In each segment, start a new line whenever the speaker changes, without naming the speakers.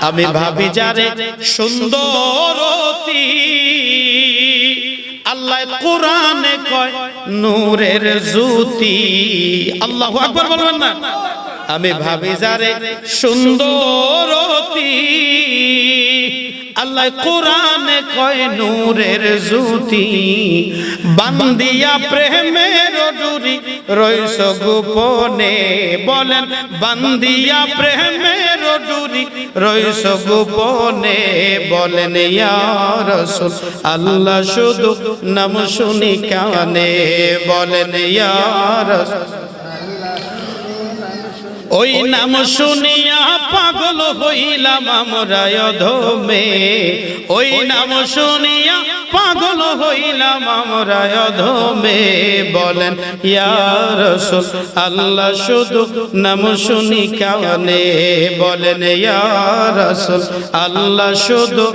আমি ভাবি যারে সুন্দর আল্লাহ কোরআনে কয় নূরের জ্যোতি। আল্লাহ আকবার বলবেন না। আমি ভাবি যারে সুন্দরতি আল্লাহ কোরআনে কয় নূরের জ্যোতি। বান্দিয়া প্রেমের ডুরি রইস গোপনে। বলেন, বান্দিয়া প্রেমের ডুরি রইস গোপনে। বলেন রাসূল, আল্লাহ শুধু নাম শুনি কানে। বলেন রাসূল ওই নাম শুনিয়া পাগল হইলাম আমরা অধমে। ওই নাম শুনিয়া পাগল হইলাম আমরা অধমে। বলেন, ইয়া রাসূল, আল্লাহ শুধু নাম শুনি কানে। বলেন, ইয়া রাসূল, আল্লাহ শুধু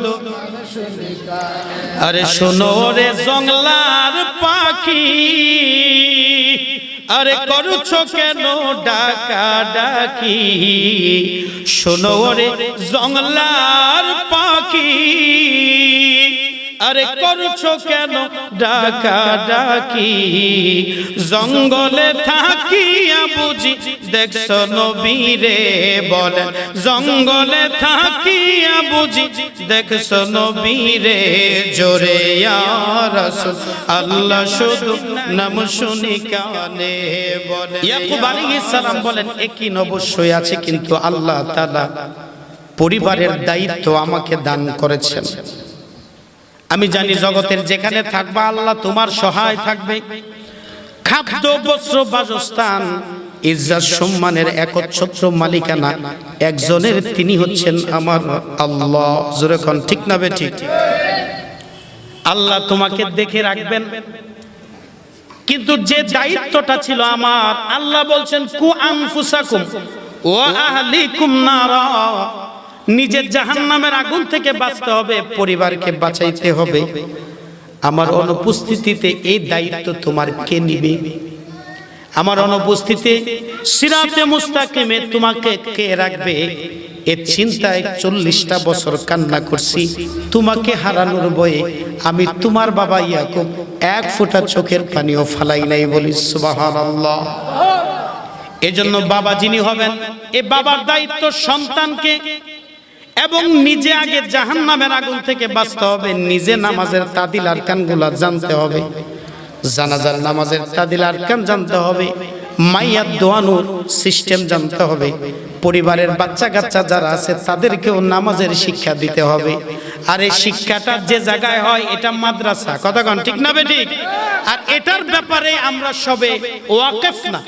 আরে শোনো রে জংলার পাখি। আরে করছ কেন ডাকা ডাকি শোনো রে জংলার পাখি। আরে করছ কেন ডাকা ডাকি জঙ্গলে থাকিয়া বুঝি দেখছ নবীরে বলেন জঙ্গলে থাকিয়া বুঝি দেখছ নবীরে জোরে। রাসূল আল্লাহ শুধু নাম শুনি কানে বলেন ইয়াকুব আলাইহিস সালাম বলেন একই অবশ্যই আছে কিন্তু আল্লাহ তাআলা পরিবারের দায়িত্ব আমাকে দান করেছেন। আমি জানি জগতের যেখানে থাকবা আল্লাহ তোমার সহায় থাকবে। খাদ্য, বস্ত্র, বাসস্থান, ইজ্জাত, সম্মানের একচ্ছত্র মালিকানা। একজনের তিনি হচ্ছেন আমার আল্লাহ। জোরে কোন ঠিক না ঠিক? আল্লাহ তোমাকে দেখে রাখবেন। কিন্তু যে দায়িত্বটা ছিল আমার, আল্লাহ বলছেন, কু আনফুসাকুম ওয়া আহলিকুম নারা। নিজের জাহান্নামের আগুন থেকে বাঁচতে হবে পরিবারকে বাঁচাইতে হবে। আমার অনুপস্থিতিতে এই দায়িত্ব তোমার কে নিবে? আমার অনুপস্থিতি সিরাতে মুস্তাকিমে তোমাকে কে রাখবে? এ চিন্তায় চল্লিশটা বছর কান্না করছি। তোমাকে হারানোর বয়ে আমি তোমার বাবা ইয়াকুব এক ফোঁটা চোখের পানিও ফালাই নাই বলি সুবহানাল্লাহ। এজন্য বাবা যিনি হবেন এ বাবার দায়িত্ব সন্তানকে এবং নিজে আগে জাহান নামের আগুন থেকে বাঁচতে হবে, নিজে নামাজের তাদিল আরকানগুলা জানতে হবে। জানাজার নামাজের তাদিল আরকান জানতে হবে মাইয়ার দোয়ানোর সিস্টেম জানতে হবে, পরিবারের বাচ্চা কাচ্চা যারা আছে তাদেরকেও নামাজের শিক্ষা দিতে হবে। আর এই শিক্ষাটা যে জায়গায় হয় এটা মাদ্রাসা। কথা কন, ঠিক না বে ঠিক? আর এটার ব্যাপারে আমরা সবে ওয়াকেফ না।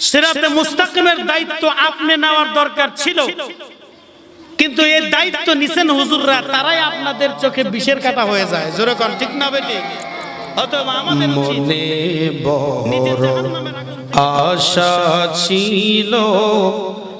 সিরাতে মুস্তাকিমের দায়িত্ব আপনি নেওয়ার দরকার ছিল। কিন্তু এই দায়িত্ব নিছেন হুজুররা তারাই আপনাদের চোখে বিষের কাটা হয়ে যায়। জোরে কর ঠিক না বেটি?
মনে বড় আশা ছিল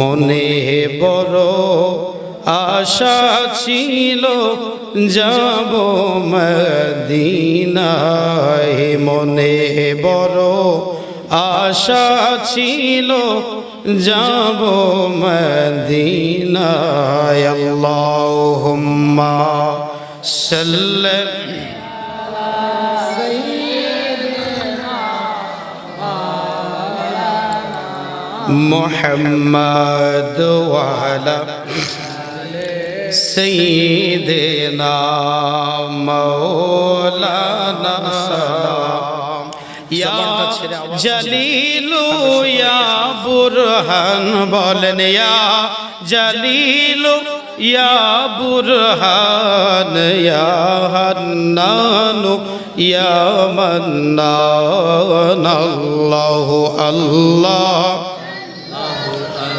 মনে বড় আশা ছিল যাব মদিনায়। মনে বড় আশা ছিল যাব মদিনায়। আল্লাহুম্মা সাল্লাল্লাহু محمد وعلى سيدنا مولانا
يا جليل يا برهان بولن يا جليل يا برهان يا حنان يا منان الله الله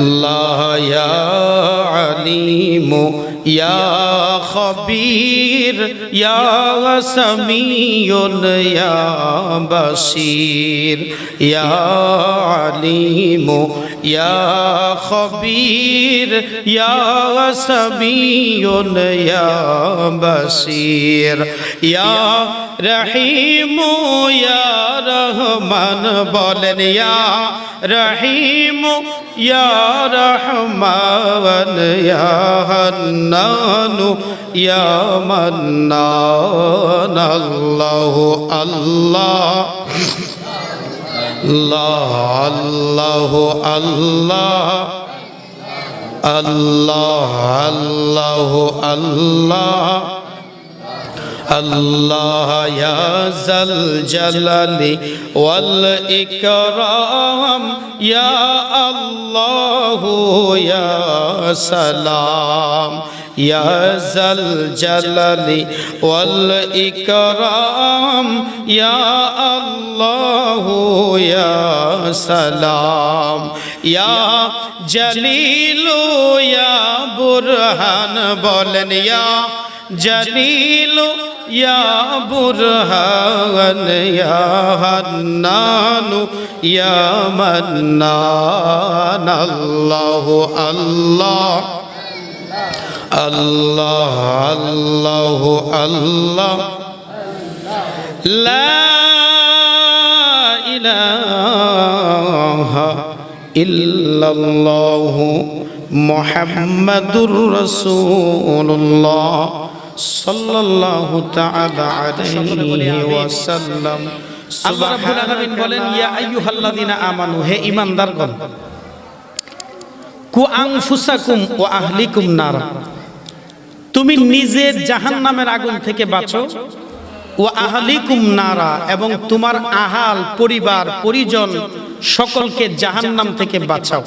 الله يا عليم يا خبير يا سميع يا بصير يا عليم يا خبير يا سميع يا بصير يا رحيم يا رحمن بولن يا رحيم ইয়া রহমান ইয়া হান্নানু ইয়া মান্নান আল্লাহ আল্লাহ। আল্লাহ আল্লাহ। আল্লাহ আল্লাহ আল্লাহ। الله يا ذا الجلال والإكرام. يا الله يا سلام. يا ذا الجلال والإكرام. يا الله يا سلام. يا جليل يا برهان. بولن يا جليل يا برهان يا حنان يا منان. الله الله الله الله الله. لا إله إلا الله محمد رسول الله. সাল্লাল্লাহু তাআলা আলাইহি ওয়াসাল্লাম
আল্লাহ রাব্বুল আলামিন বলেন ইয়া আইয়ুহাল্লাযিনা আমানু হে ঈমানদারগণ। কু আনফুসাকুম ওয়া আহলিকুম নারা। তুমি নিজে জাহান্নামের আগুন থেকে বাঁচো। ও আহলিকুম নারা এবং তোমার আহাল পরিবার পরিজন সকলকে জাহান্নাম থেকে বাঁচাও।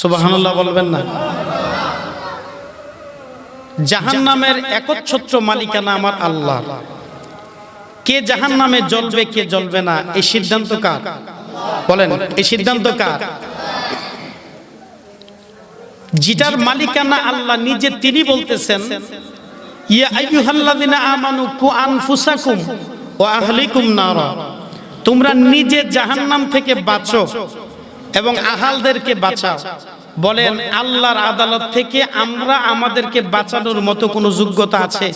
সুবহানাল্লাহ বলবেন না? জাহান্নামের একচ্ছত্র মালিকানা আমার আল্লাহ। কে জাহান্নামে জ্বলবে, কে জ্বলবে না, এই সিদ্ধান্ত কার? বলেন, এই সিদ্ধান্ত কার? যেটার মালিকানা আল্লাহ নিজে তিনি বলতেছেন, ইয়া আইয়ুহাল্লাযিনা আমানু কু আনফুসাকুম ওয়া আহলিকুম নারা। তোমরা নিজে জাহান্নাম থেকে বাঁচো এবং আহালদেরকে বাঁচাও। বলেন, আল্লাহর আদালত থেকে আমরা আমাদেরকে বাঁচানোর মতো কোনো যোগ্যতা আছে?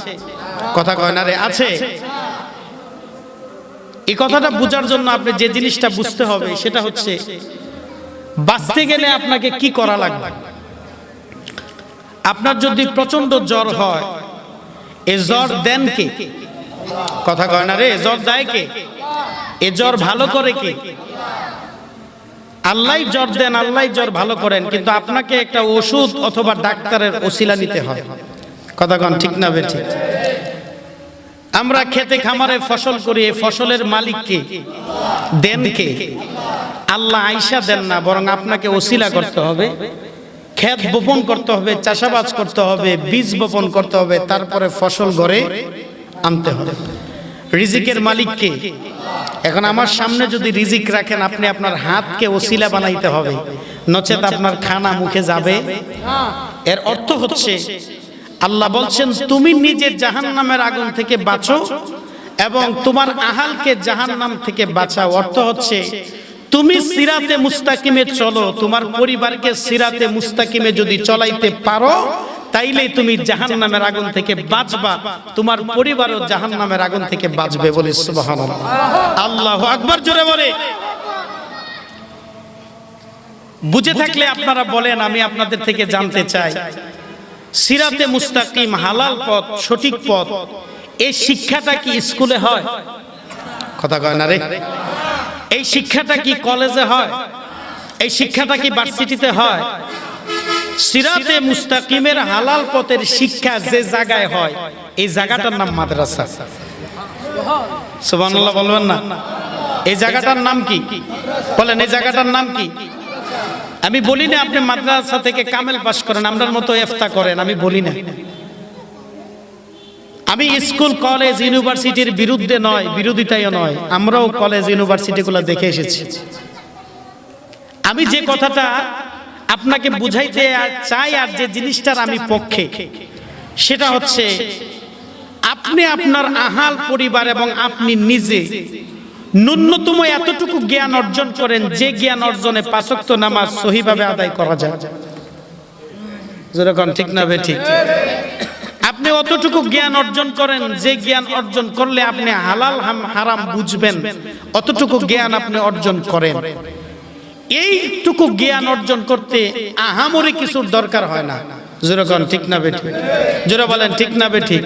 কথা কয় না রে, আছে। এই কথাটা বোঝার জন্য আপনি যে জিনিসটা বুঝতে হবে, সেটা হচ্ছে বাঁচতে গেলে আপনাকে কি করা লাগবে? আপনার যদি প্রচণ্ড জ্বর হয়, এ জ্বর দেন কে? কথা কয় না রে জ্বর দেয় কে? এ জ্বর ভালো করে কে? আল্লাহ জ্বর দেন, আল্লাহ জ্বর ভালো করেন, কিন্তু আপনাকে একটা ওষুধ অথবা ডাক্তারের ওসিলা নিতে হয়। কথা কন, ঠিক না বে ঠিক আমরা খেতে খামারে ফসল করি ফসলের মালিককে দেন কে? আল্লাহ আইসা দেন না, বরং আপনাকে ওসিলা করতে হবে। ক্ষেত বপন করতে হবে, চাষাবাদ করতে হবে, বীজ বপন করতে হবে, তারপরে ফসল ঘরে আনতে হবে। রিজিকের মালিককে এখন আমার সামনে যদি রিজিক রাখেন আপনি আপনার হাতকে ওসিলা বানাইতে হবে। নচেত আপনার খানা মুখে যাবে। এর অর্থ হচ্ছে আল্লাহ বলছেন তুমি নিজে জাহান নামের আগুন থেকে বাঁচো এবং তোমার আহালকে জাহান নাম থেকে বাঁচাও। অর্থ হচ্ছে তুমি সিরাতে মুস্তাকিমে চলো। তোমার পরিবারকে সিরাতে মুস্তাকিমে যদি চলাইতে পারো তাইলে তুমি জাহান নামের আগুন থেকে বাঁচবা। তোমার পরিবারও জাহান নামের আগুন থেকে বাঁচবে বলে আল্লাহু আকবার জোরে বলে। বুঝে থাকলে আপনারা বলেন আমি আপনাদের থেকে জানতে চাই। সিরাতে মুস্তাকিম হালাল পথ সঠিক পথ। এই শিক্ষাটা কি স্কুলে হয়? কথা কয় না রে। এই শিক্ষাটা কি কলেজে হয়? এই শিক্ষাটা কি ভার্সিটিতে হয়? সিরাতে মুস্তাকিমের হালাল পথের শিক্ষা যে জায়গায় হয় এই জায়গাটার নাম মাদ্রাসা। সুবহানাল্লাহ বলবেন না। এই জায়গাটার নাম কি? বলেন এই জায়গাটার নাম কি? আমি বলি না আপনি মাদ্রাসা থেকে কামেল পাস করেন আমরার মতো এফতা করেন আমি বলি না। আমি স্কুল কলেজ ইউনিভার্সিটির বিরুদ্ধে নয় বিরোধিতায় নয় আমরাও কলেজ ইউনিভার্সিটিগুলো দেখে এসেছি। আমি যে কথাটা আপনাকে বুঝাইতে চাই আর যে জিনিসটার আমি পক্ষে। সেটা হচ্ছে আপনি আপনার আহাল পরিবার এবং আপনি নিজে ন্যূনতম এতটুকু জ্ঞান অর্জন করেন যে জ্ঞান অর্জনে পাঁচক্ত নামাজ সহিভাবে আদায় করা যায়। যেরকম ঠিক না ঠিক। আপনি অতটুকু জ্ঞান অর্জন করেন যে জ্ঞান অর্জন করলে আপনি হালাল হারাম বুঝবেন। অতটুকু জ্ঞান আপনি অর্জন করেন। এইটুকু জ্ঞান অর্জন করতে আহামরি কিছুর দরকার হয় না। যেরকম ঠিক না বে ঠিক? বলেন, ঠিক না বে ঠিক?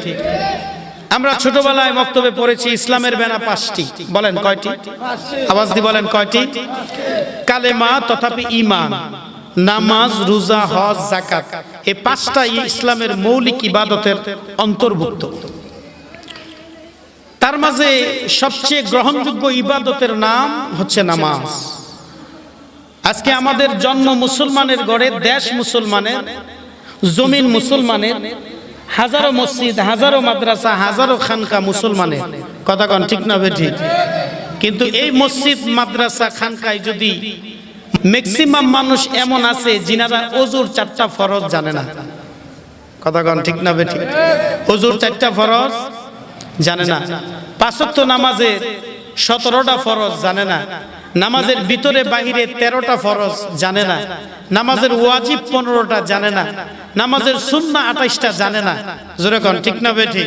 আমরা ছোটবেলায় বক্তব্যে পড়েছি, ইসলামের বেনা পাঁচটি। বলেন কয়টি? আওয়াজ দি বলেন কয়টি? কালেমা তথাপি ইমান নামাজ, রোজা, হজ জাকাত এই পাঁচটা ইসলামের মৌলিক ইবাদতের অন্তর্ভুক্ত। তার মাঝে সবচেয়ে গ্রহণযোগ্য ইবাদতের নাম হচ্ছে নামাজ। আজকে আমাদের জন্ম মুসলমানের গড়ে, দেশ মুসলমানের, জমিন মুসলমানের, হাজারো মসজিদ, হাজারো মাদ্রাসা, হাজারো খানকা মুসলমানের। কথা কন ঠিক না ঠিক কিন্তু এই মসজিদ, মাদ্রাসা, খানকায় যদি ম্যাক্সিমাম মানুষ এমন আছে যিনারা অজুর চারটা ফরজ জানে না। কথা কন ঠিক না ঠিক অজুর চারটা ফরজ জানে না। পাঁচত্ব নামাজের সতেরোটা ফরজ জানে না। নামাজের ভিতরে বাহিরে তেরোটা ফরজ জানে না। নামাজের ওয়াজিব পনেরোটা জানে না। নামাজের সুন্না আঠাইশটা জানে না। জোরে কন ঠিক না বেঠি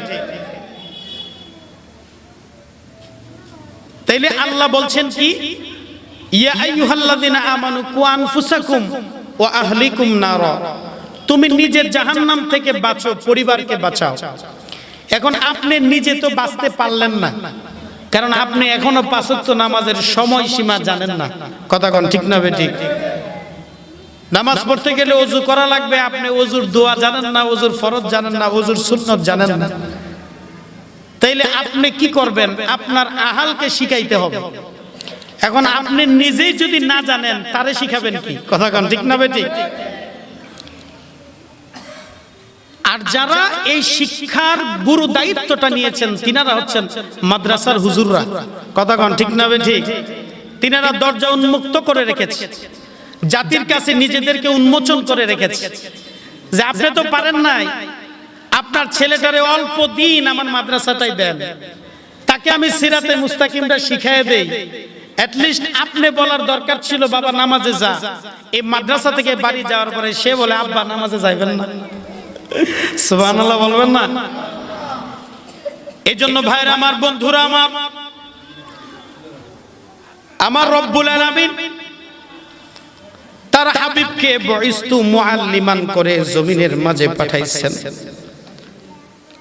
তাইলে আল্লাহ বলছেন কি? ইয়া আইয়ুহাল্লাযিনা আমানু কু আনফুসাকুম ওয়া আহলিকুম নার। তুমি নিজের জাহান্নাম থেকে বাঁচো পরিবারকে বাঁচাও। এখন আপনি নিজে তো বাঁচতে পারলেন না। কারণ আপনি এখনও পাঁচত্ব নামাজের সময় সীমা জানেন না। কথা কন ঠিক না বেঠিক? নামাজ পড়তে গেলে অজু করা লাগবে, আপনি অজুর দোয়া জানেন না, অজুর ফরজ জানেন না, অজুর সুন্নত জানেন না। তাইলে আপনি কি করবেন? আপনার আহালকে শিখাইতে হবে। এখন আপনি নিজেই যদি না জানেন, তারে শিখাবেন কি? কথা কন ঠিক না বেটি আর যারা এই শিক্ষার গুরু দায়িত্বটা নিয়েছেন, তিনারা হচ্ছেন মাদ্রাসার হুজুররা। কথা কন, ঠিক না ঠিক? তিনারা দরজা উন্মুক্ত করে রেখেছে। জাতির কাছে নিজেদেরকে উন্মোচন করে রেখেছে। যে আপনি তো পারেন নাই। আপনার ছেলেটারে অল্প দিন আমার মাদ্রাসাটাই দেন। তাকে আমি সিরাতে মুস্তাকিমটা শিখাই দেই। অ্যাটলিস্ট আপনি বলার দরকার ছিল, বাবা, নামাজে যা। এই মাদ্রাসা থেকে বাড়ি যাওয়ার পরে সে বলে, আব্বা, নামাজে যাইবেন না। সুবহানাল্লাহ বলবেন না? এই জন্য ভাইরা, আমার বন্ধুরা, আমার আমার রব্বুল আলামিন তার হাবিবকে বইস্তু মুআল্লিমান করে জমিনের মাঝে পাঠাইছেন।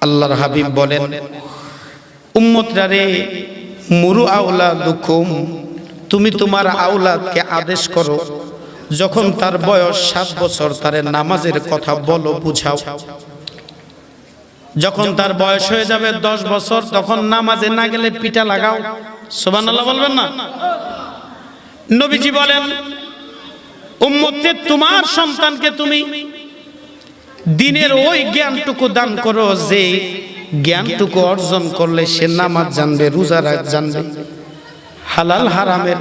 আল্লাহর হাবিব বলেন, উম্মতরা রে, মুরু আউলাদুকুম তুমি তোমার আউলাদকে আদেশ করো যখন তার বয়স সাত বছর, তারে নামাজের কথা বলো, বুঝাও। যখন তার বয়স হয়ে যাবে দশ বছর, তখন নামাজে না গেলে পিঠা লাগাও। সুবহানাল্লাহ বলবেন না? নবীজি বলেন, উম্মতে, তোমার সন্তানকে তুমি দিনের ওই জ্ঞানটুকু দান করো যে জ্ঞানটুকু অর্জন করলে সে নামাজ জানবে, রোজা জানবে হালাল হারামের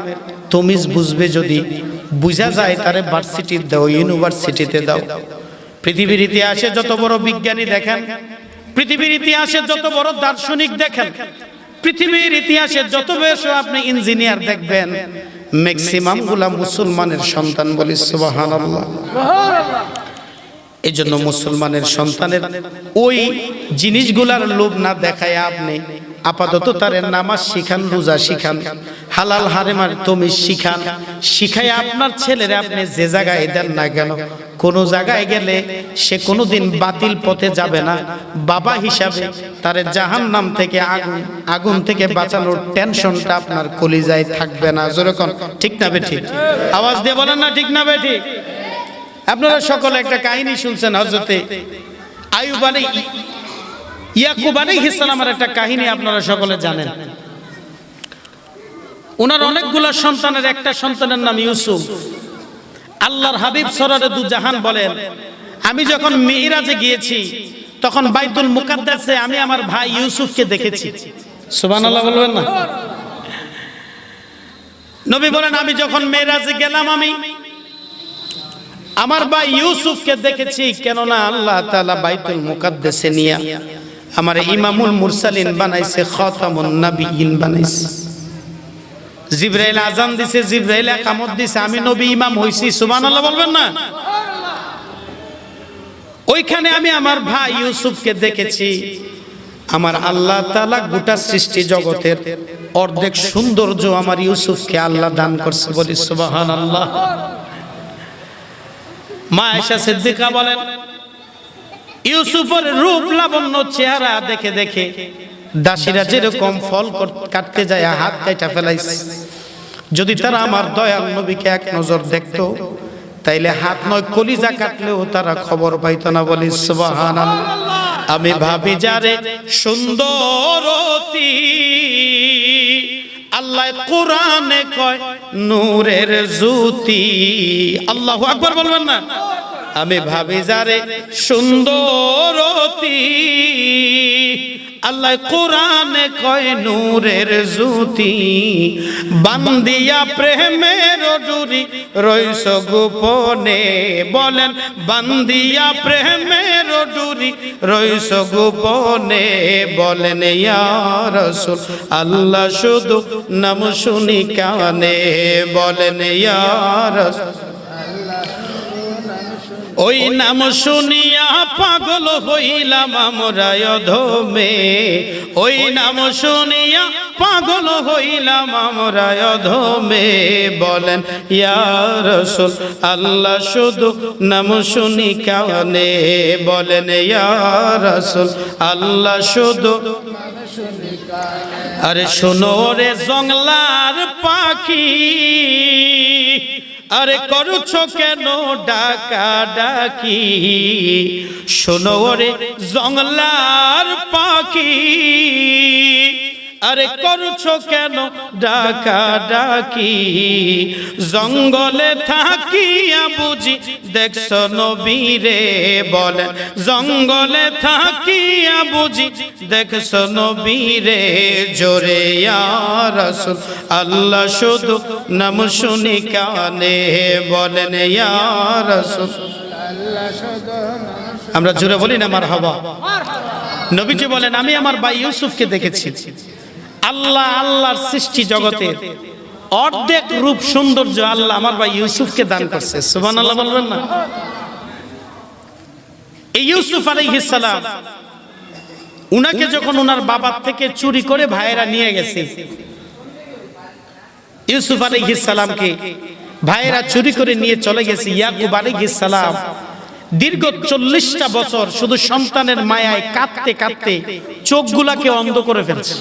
তমিজ বুঝবে যদি বুঝা যায় তারে ভার্সিটি দাও ইউনিভার্সিটিতে দাও। পৃথিবীর ইতিহাসে যত বড় বিজ্ঞানী দেখেন, পৃথিবীর ইতিহাসে যত বড় দার্শনিক দেখেন, পৃথিবীর ইতিহাসে যত বেশি আপনি ইঞ্জিনিয়ার দেখবেন ম্যাক্সিমামগুলা মুসলমানের সন্তান বলি সুবহানাল্লাহ। এই জন্য মুসলমানের সন্তানের ওই জিনিসগুলার লোভ না দেখায় আপনি। আপাতত তারে নামাজ শিখান, রোজা শিখান। হালাল হারেমার তুমি শিখান। শিখাই আপনার ছেলের আপনি যে জায়গায় দেন না কেন? কোনো জায়গায় গেলে সে কোনোদিন বাতিল পথে যাবে না। বাবা হিসাবে তারে জাহান নাম থেকে আগুন আগুন থেকে বাঁচানোর টেনশনটা আপনার কলিজায় থাকবে না। যেরকম ঠিক না বে ঠিক আওয়াজ দিয়ে বলেন না ঠিক না বে ঠিক আপনারা সকলে একটা কাহিনী শুনছেন হজরতে আয়ুব আলী ইয়াকুব সালামের একটা কাহিনী আপনারা সকলে জানেন। ওনার অনেকগুলো সন্তানের, একটা সন্তানের নাম ইউসুফ। আল্লাহর হাবিব সরারে দু জাহান বলেন, আমি যখন মেয়েরাজে গিয়েছি, তখন বাইতুল মুকাদ্দাসে আমি আমার ভাই ইউসুফকে দেখেছি। সুবহানাল্লাহ বলবেন না? নবী বলেন, আমি যখন মেরাজে গেলাম আমি, আমার ভাই ইউসুফকে দেখেছি, কেননা আল্লাহ তাআলা বাইতুল মুকাদ্দাসে নিয়ে আমার ইমামুল মুরসালিন বানাইছে, খাতামুন নাবিয়িন বানাইছে। জিব্রাইল আজান দিছে, জিব্রাইল একামত দিছে। আমি নবী ইমাম হইছি, সুবহানাল্লাহ বলবেন না? ওইখানে আমি আমার ভাই ইউসুফকে দেখেছি। আমার আল্লাহ তাআলা গোটা সৃষ্টি জগতের অর্ধেক সৌন্দর্য আমার ইউসুফকে আল্লাহ দান করছে বলি সুবহানাল্লাহ। মা আয়েশা সিদ্দিকা বলেন, ইউসুফের রূপ লাবণ্য চেহারা দেখে দেখে দাসীরা যেরকম ফল কাটতে যায় হাত কাটা ফেলাইছে। যদি তারা আমার দয়াল নবীকে এক নজর দেখতো, তাইলে হাত নয়, কলিজা কাটলেও তারা খবর পাইত না বলি, সুবহানাল্লাহ। আমি ভাবি, যারে সুন্দরতি আল্লাহ কোরআনে কয়, নূরের জ্যোতি। আল্লাহু আকবার বলবেন না? আমি ভাবি, যারে সুন্দরতি আল্লাহ কোরআনে কয়, নূরের জ্যোতি। বান্দিয়া প্রেমের ডুরি রইস গোপনে। বলেন, বান্দিয়া প্রেমের ডুরি রইস গোপনে। বলেন রাসূল, আল্লাহ শুধু নাম শুনি কানে। বলেন রাসূল ওই নাম শুনিয়া পাগল হইলাম আমরা অধমে। ওই নাম শুনিয়া পাগল হইলাম আমরা অধমে। বলেন, ইয়া রাসূল, আল্লাহ শুধু নাম শুনি কানে। বলেন, ইয়া রাসূল, আল্লাহ শুধু আরে শোনো রে জংলার পাখি। আরে করছ কেন ডাকা ডাকি? শোনো রে জংলার পাখি। আরে করছ কেন? ডাকা ডাকি। জঙ্গলে থাকিয়া বুঝি, দেখছ নবীরে বলেন জঙ্গলে থাকিয়া বুঝি, দেখছ নবীরে জোরে। রাসূল, আল্লাহ শুধু নাম শুনি কানে বলেন রাসূল। আমরা জোরে বলি না, মারহাবা। নবীজি বলেন, আমি আমার ভাই ইউসুফকে দেখেছি। আল্লাহ, আল্লাহর সৃষ্টি জগতে অর্ধেক রূপ সৌন্দর্য আল্লাহ আমার ভাই ইউসুফকে দান করছে। সুবহান আল্লাহ বলবেন না? এই ইউসুফ আলাইহিস সালাম, উনাকে যখন উনার বাবার থেকে চুরি করে ভাইয়েরা নিয়ে গেছে, ইউসুফ আলাইহিস সালামকে ভাইয়েরা চুরি করে নিয়ে চলে গেছে। ইয়াকুব আলাইহিস সালাম দীর্ঘ চল্লিশটা বছর শুধু সন্তানের মায়ায় কাঁদতে কাঁদতে চোখগুলাকে অন্ধ করে ফেলছে।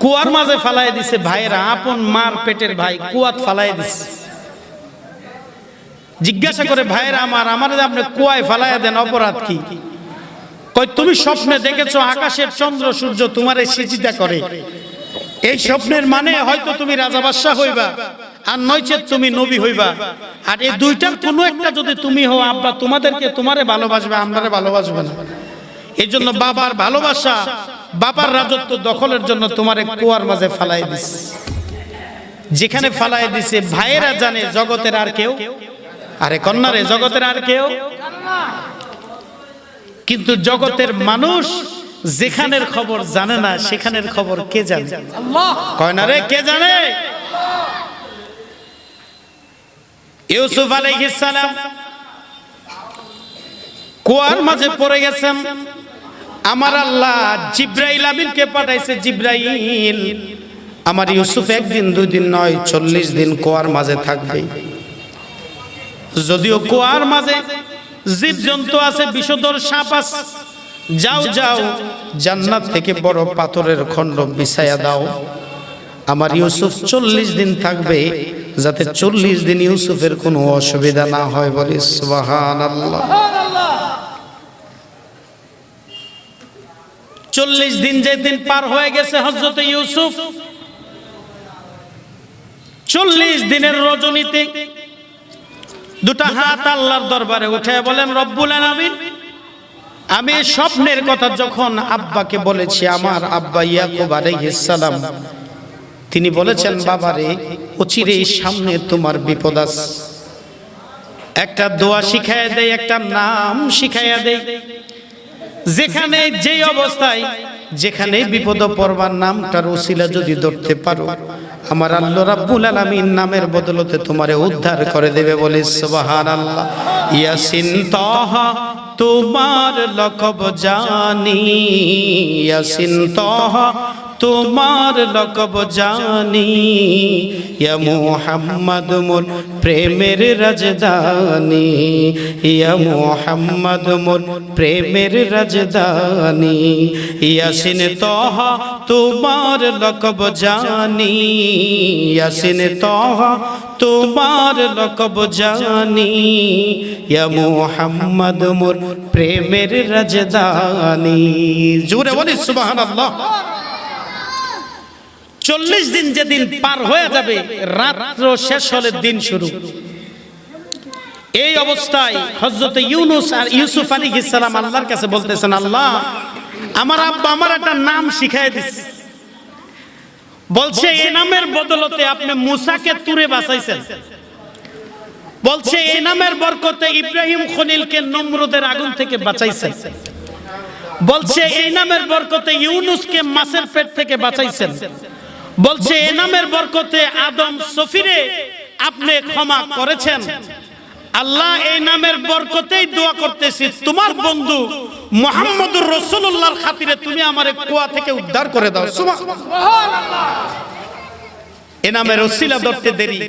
কুয়ার মাঝে ফালায় দিছে, ভাইরা, আপন মার পেটের ভাই কুয়াত ফালায় দিছে। জিজ্ঞাসা করে, ভাইরা আমার আমার আপনি কুয়ায় ফালায় দেন, অপরাধ কি? কই তুমি স্বপ্নে দেখেছ, আকাশের চন্দ্র, সূর্য তোমারে সিজিদা করে। এই স্বপ্নের মানে হয়তো তুমি রাজা বাদশাহ হইবা। আর নয়চেত তুমি নবী হইবা। আর এই দুইটার কোনো একটা যদি তুমি হও আব্বা তোমাদেরকে তোমারে ভালোবাসবে আমরারে ভালোবাসবে না। এই জন্য বাবার ভালোবাসা বাবার রাজত্ব দখলের জন্য তোমারে কুয়ার মাঝে ফালাই দিস। যেখানে ফালাই দিছে ভাইয়েরা জানে জগতের আর কেউ আরে কন্যারে জগতের আর কেউ। কিন্তু জগতের মানুষ যেখানের খবর জানে না সেখানের খবর কে জানে? কয় না রে কে জানে? ইউসুফ সালাম কুয়ার মাঝে পড়ে গেছেন। আমার আল্লাহ জিব্রাইল আমিনকে পাঠাইছে, জিব্রাইল। আমার ইউসুফ একদিন দুই দিন নয়, চল্লিশ দিন কুয়ার মাঝে থাকবে। যদিও কুয়ার মাঝে জীব জন্তু আছে, বিষধর সাপ আছে, যাও যাও, জান্নাত থেকে বড় পাথরের খণ্ড বিছায়া দাও। আমার ইউসুফ চল্লিশ দিন থাকবে যাতে চল্লিশ দিন ইউসুফের কোনো অসুবিধা না হয় বলি সুবাহান আল্লাহ চল্লিশ দিন যেদিন পার হয়ে গেছে হজরত ইউসুফ, চল্লিশ দিনের রজনীতে দুটা হাত আল্লাহর দরবারে উঠে বলেন, রব্বুল আলামিন, আমি স্বপ্নের কথা যখন আব্বাকে বলেছি, আমার আব্বা ইয়াকুব আলাইহিস সালাম তিনি বলেছেন বাবারে অচিরে সামনে তোমার বিপদ আছে একটা দোয়া শিখাইয়া দেয় একটা নাম শিখাইয়া দেয় যেখানে যেই অবস্থায় যেখানে বিপদ পড়বার নামটার ওসিলা যদি ধরতে পারো আমার আল্লাহ রাব্বুল আলামিন নামের বদলতে তোমারে উদ্ধার করে দেবে বলে সুবহানাল্লাহ। ইয়াসিন তাহা তোমার লকব জানি। ইয়াসিন তাহা তোমার লকব জানি, ইয়া মুহাম্মদ মোর প্রেমের রাজধানী, ইয়া মুহাম্মদ মোর প্রেমের রাজধানী, ইয়াসিন তহা তোমার লকব জানি, ইয়াসিন তহা তোমার লকব জানি, ইয়া মুহাম্মদ মোর প্রেমের রাজধানী। জোরে বলি সুবহানাল্লাহ। চল্লিশ দিন যেদিন পার হয়ে যাবে, রাত্র শেষ হলে দিন শুরু। এই অবস্থায় হজরত ইউনুস আর ইউসুফ আলী ইসালাম আল্লাহর কাছে বলতেছেন, আল্লাহ, আমার আব্বা আমার একটা নাম শিখাই দিচ্ছে বলছে, এই নামের বদলতে আপনি মুসাকে তুরে বাঁচাইছেন। বলছে, এই নামের বরকতে ইব্রাহিম খলিলকে নমরুদের আগুন থেকে বাঁচাইছেন। বলছে, এই নামের বরকতে ইউনুসকে মাছের পেট থেকে বাঁচাইছেন। বলছে, এ নামের বরকতে আদম সফিরে আপনি ক্ষমা করেছেন। আল্লাহ এই নামের বরকতেই দোয়া করতেছি। তোমার বন্ধু মোহাম্মদুর রসুল্লাহর খাতিরে তুমি আমার কুয়া থেকে উদ্ধার করে দাও। এ নামের ওসিলা ধরতে দেরি।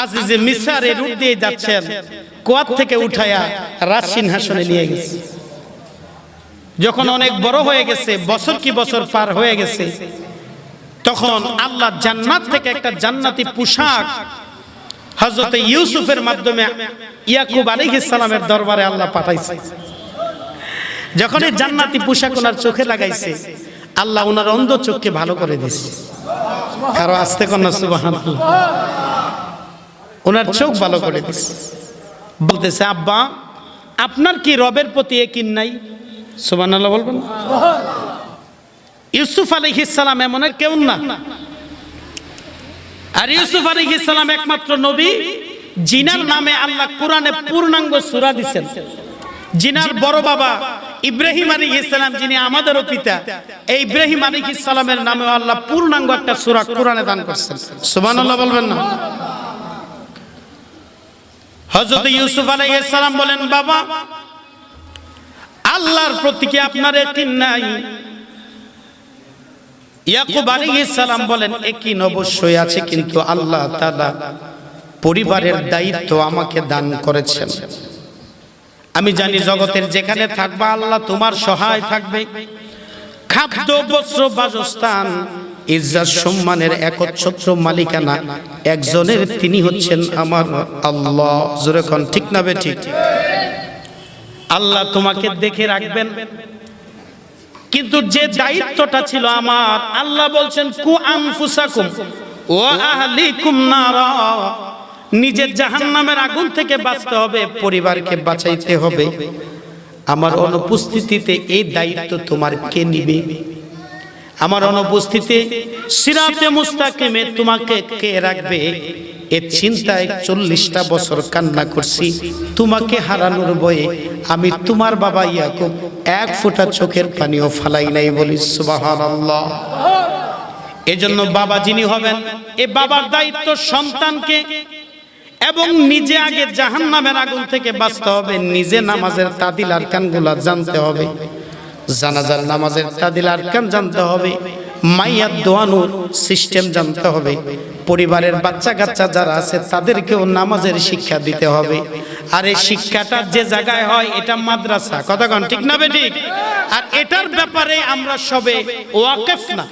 আজ যে মিসার এ রুট দিয়ে যাচ্ছেন কুয়ার থেকে উঠায়া রাজ সিংহাসনে নিয়ে গেছে। যখন অনেক বড় হয়ে গেছে, বছর কি বছর পার হয়ে গেছে তখন আল্লাহ জান্নাত থেকে একটা জান্নাতি পোশাক হজরত ইউসুফের মাধ্যমে ইয়াকুব আলাইহিস সালামের দরবারে আল্লাহ পাঠাইছে। যখন এই জান্নাতি পোশাক ওনার চোখে লাগাইছে, আল্লাহ ওনার অন্ধ চোখকে ভালো করে দিছে কারও আসতে কন্যা সুবহানাল্লাহ। ওনার চোখ ভালো করে দিয়েছে। বলতেছে, আব্বা, আপনার কি রবের প্রতি একিন নাই? সুবহানাল্লাহ বলবেন ইউসুফ আলাইহিসসালাম এমন এক কেউ না। আর ইউসুফ আলাইহিসসালাম একমাত্র নবী, জিনার নামে আল্লাহ কোরআনে পূর্ণাঙ্গ সূরা দিবেন জিনার বড় বাবা ইব্রাহিম আলাইহিসসালাম যিনি আমাদেরও পিতা, এই ইব্রাহিম আলাইহিসসালামের নামে আল্লাহ পূর্ণাঙ্গ একটা সূরা কোরআনে দান করছেন। সুবহানাল্লাহ বলবেন না। হযরত ইউসুফ আলাইহিসসালাম বলেন, বাবা, আল্লাহর প্রতি কি আপনার একিন নাই? ইয়াকুব সালাম বলেন একিন অবশ্যই আছে কিন্তু আল্লাহ তাআলা পরিবারের দায়িত্ব আমাকে দান করেছেন। আমি জানি জগতের যেখানে থাকবা আল্লাহ তোমার সহায় থাকবে। খাদ্য, বস্ত্র, বাসস্থান, ইজ্জত, সম্মানের একচ্ছত্র মালিকানা একজনের, তিনি হচ্ছেন আমার আল্লাহ। জোরে ঠিক না বে ঠিক? আল্লাহ তোমাকে দেখে রাখবেন। কিন্তু যে দায়িত্বটা ছিল আমার, আল্লাহ বলছেন, কু আনফুসাকুম ও আহলিকুম নারা। নিজের জাহান্নামের আগুন থেকে বাঁচতে হবে, পরিবারকে বাঁচাইতে হবে। আমার অনুপস্থিতিতে এই দায়িত্ব তোমার কে নিবে? আমার অনুপস্থিতি সিরাতে মুস্তাকিমে তোমাকে কে রাখবে? এ চিন্তায় চল্লিশটা বছর কান্না করছি। তোমাকে হারানোর বয়ে আমি তোমার বাবা ইয়াকুব এক ফোঁটা চোখের পানিও ফালাই নাই বলি, সুবহানাল্লাহ। এজন্য বাবা যিনি হবেন, এ বাবার দায়িত্ব সন্তানকে এবং নিজে আগে জাহান্নামের আগুন থেকে বাঁচতে হবে, নিজে নামাজের তাদিল আরকানগুলা জানতে হবে, জানাজার নামাজের তাদিল আরকান জানতে হবে মাইয়ার দোয়ানোর সিস্টেম জানতে হবে। পরিবারের বাচ্চা কাচ্চা যারা আছে, তাদেরকেও নামাজের শিক্ষা দিতে হবে। আর এই শিক্ষাটা যে জায়গায় হয়, এটা মাদ্রাসা। কথা কন, ঠিক না বে ঠিক আর এটার ব্যাপারে আমরা সবে ওয়াকেফ না।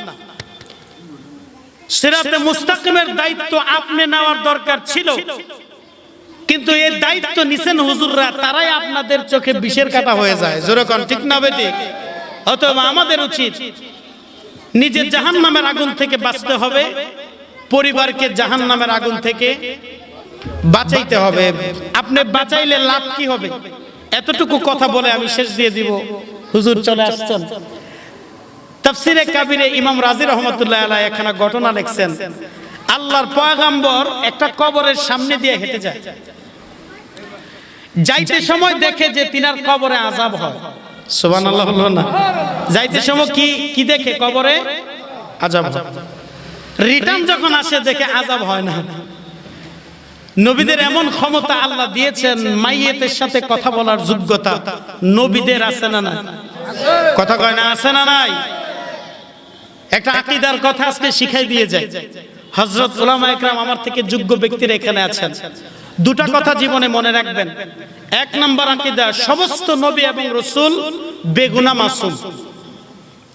সিরাতে মুস্তাকিমের দায়িত্ব আপনি নেওয়ার দরকার ছিল। কিন্তু এর দায়িত্ব নিছেন হুজুররা, তারাই আপনাদের চোখে বিষের কাটা হয়ে যায়। যেরকম ঠিক না বেটি অথবা আমাদের উচিত নিজের জাহান নামের আগুন থেকে বাঁচতে হবে পরিবারকে জাহান নামের আগুন থেকে বাঁচাইতে হবে। আপনি বাঁচাইলে লাভ কি হবে? এতটুকু কথা বলে আমি শেষ দিয়ে দিব। হুজুর চলে আসছেন। তাফসিরে কাবিরে ইমাম রাজি রহমতুল্লাহ আলাহ এখানে ঘটনা লিখছেন। আল্লাহর পয়গাম্বর একটা কবরের সামনে দিয়ে হেঁটে যায়। যাইতে সময় দেখে যে তিনার কবরে আজাব হয়। না। যাইতে সময় কি কি দেখে কবরে? আজাব রিটার্ন যখন আসে দেখে আজাব হয় না। নবীদের এমন ক্ষমতা আল্লাহ দিয়েছেন মাইয়েতের সাথে কথা বলার যোগ্যতা নবীদের আছে না না। কথা কয় না আছে না নাই? একটা আকিদার কথা আজকে শিখাই দিয়ে যায়। হজরত উলামা একরাম আমার থেকে যোগ্য ব্যক্তিরা এখানে আছেন। দুটা কথা জীবনে মনে রাখবেন। এক নম্বর আকিদা, সমস্ত নবী এবং রসুল বেগুনা মাসুম।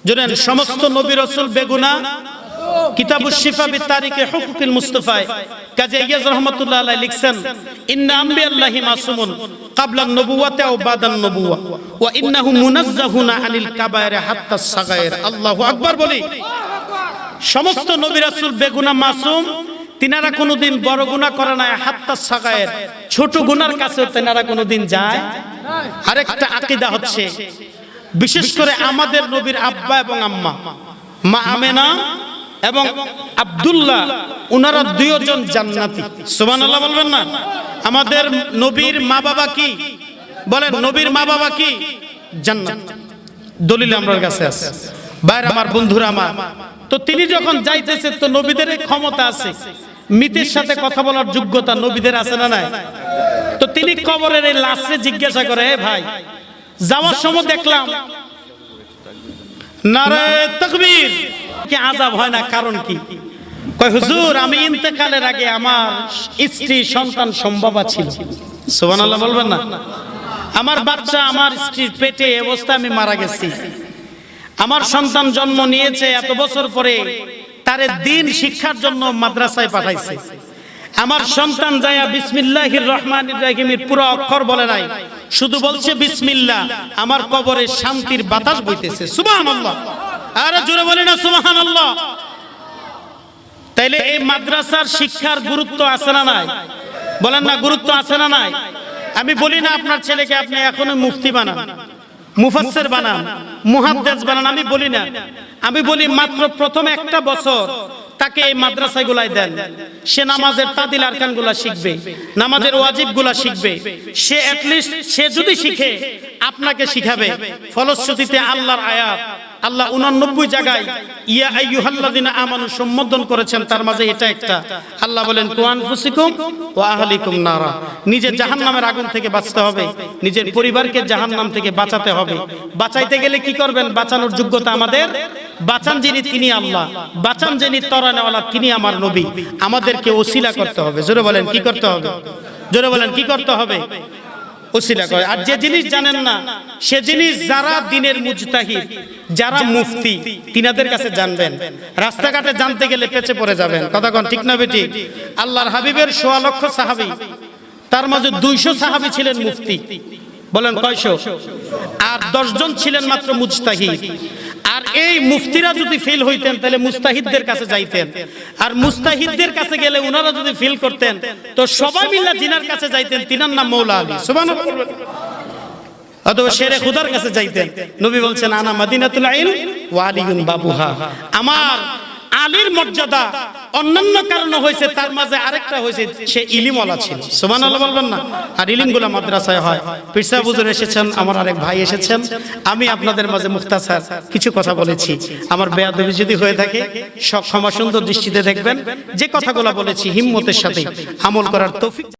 জানেন সমস্ত নবী রসুল বেগুনা শিফা বি তারিখে হুকুকিল কাজী ইয়াজ আলাইহি লিখছেন, ইন্না মাসুমুন ক্বাবলা নবুওয়াতি আও বাদান নবুওয়া, ওয়া ইন্নাহু মুনাজ্জাহুনা আনিল হাত্তা সাগায়ের। আল্লাহু আকবার বলি। সমস্ত নবী রাসূল বেগুনা মাসুম তিনারা কোনোদিন বড় গুনাহ করে না হাত্তা সাগায়ের। ছোট গুনার কাছেও তিনারা কোনোদিন যায়। আরেকটা আকীদা হচ্ছে বিশেষ করে আমাদের নবীর আব্বা এবং আম্মা। মা আমেনা এবং আব্দুল্লাহ ওনারা দুইজন জান্নাতি। সুবহানাল্লাহ বলবেন না? আমাদের নবীর মা বাবা কি? বলেন নবীর মা বাবা কি? জান্নাত। দলিল আমার কাছে আছে। বাইরে আমার বন্ধুরা আমার। তো তিনি যখন যাইতেছে তো নবীদের ক্ষমতা আছে। মিতের সাথে কথা বলার যোগ্যতা নবীদের আছে না নাই? তো তিনি কবরের এই লাশে জিজ্ঞাসা করে হে ভাই, যাওয়ার সময় দেখলাম নারায় তকবীর। কি আজাব হয় না? কারণ কি? কয়, হুজুর, আমি ইন্তেকালের আগে আমার স্ত্রী, সন্তান সম্ভবা ছিল। সুবহানাল্লাহ বলবেন না? আমার বাচ্চা আমার স্ত্রীর পেটে অবস্থা আমি মারা গেছি। আমার সন্তান জন্ম নিয়েছে এত বছর পরে। তারে দিন শিক্ষার জন্য মাদ্রাসায় পাঠাইছে। আমার সন্তান যায়া বিসমিল্লাহির রহমানির রাহিমের পুরো অক্ষর বলে নাই। শুধু বলছে বিসমিল্লাহ। আমার কবরে শান্তির বাতাস বইতেছে। সুবহানাল্লাহ। আরে জোরে বলি না সুবহানাল্লাহ। তাইলে এই মাদ্রাসার শিক্ষার গুরুত্ব আছে না নাই? বলেন না গুরুত্ব আছে না নাই? আমি বলি না আপনার ছেলেকে আপনি এখনও মুফতি বানান। মুফাসসির বানান, মুহাদ্দিস বানান, আমি বলি না। আমি বলি মাত্র প্রথম একটা বছর তাকে এই মাদ্রাসাগুলায় দেন। সে নামাজের তাদিল আরকানগুলা শিখবে, নামাজের ওয়াজিবগুলা শিখবে। সে অ্যাটলিস্ট সে যদি শিখে, আপনাকে শিখাবে। ফলশ্রুতিতে আল্লাহর আয়াত আল্লাহ উনানব্বই জায়গায়, ইয়া আইয়ুহাল্লাযিনা আমানু সম্বোধন করেছেন, তার মাঝে এটা একটা। আল্লাহ বলেন কুয়ান ফুসিকুম ওয়া আহলিকুম নারা। নিজের জাহান্নামের আগুন থেকে বাঁচতে হবে, নিজের পরিবারকে জাহান্নাম থেকে বাঁচাতে হবে। বাঁচাইতে গেলে কি করবেন? বাঁচানোর যোগ্যতা আমাদের? বাঁচান যিনি, তিনি আল্লাহ। বাঁচান যিনি, তরানেওয়ালা, তিনি আমার নবী। আমাদেরকে ওসিলা করতে হবে। জোরে বলেন, কি করতে হবে? জোরে বলেন, কি করতে হবে? ওসিলা করে। আর যে জিনিস জানেন না, সে জিনিস যারা দিনের মুজতাহিদ, যারা মুফতি, তিনাদের কাছে জানবেন। রাস্তাঘাটে জানতে গেলে পেছে পড়ে যাবেন। কথা কোন, ঠিক না বেটি আল্লাহর হাবিবের সোয়া লক্ষ সাহাবি, তার মাঝে দুইশো সাহাবি ছিলেন মুফতি। বলেন কয়শো? আর দশজন ছিলেন মাত্র মুজতাহিদ। আর এই মুফতিরা যদি ফেল হইতেন, তাহলে মুস্তাহিদদের কাছে যাইতেন। আর মুস্তাহিদদের কাছে গেলে ওনারা যদি ফিল করতেন, তো সবাই মিলে জিনার কাছে যাইতেন, তিনার নাম মৌলা আলী। অথবা শেরে খুদার কাছে যাইতেন। নবী বলছেন, আনা মাদিনাতুল ইলম ওয়ালিউন বাবুহা। আমার আলীর মর্যাদা অন্যান্য কারণে হয়েছে, তার মাঝে আরেকটা হয়েছে, সে ইলিমওয়ালা ছিল। সুবহানাল্লাহ বলবেন না। আর ইলিমগুলো মাদ্রাসায় হয়। পিরসা বুজুর এসেছেন, আমার আরেক ভাই এসেছেন। আমি আপনাদের মাঝে মুক্তাসার কিছু কথা বলেছি। আমার বেয়াদবি যদি হয়ে থাকে, সব ক্ষমা সুন্দর দৃষ্টিতে দেখবেন। যে কথাগুলো বলেছি, হিম্মতের সাথে আমল করার তৌফিক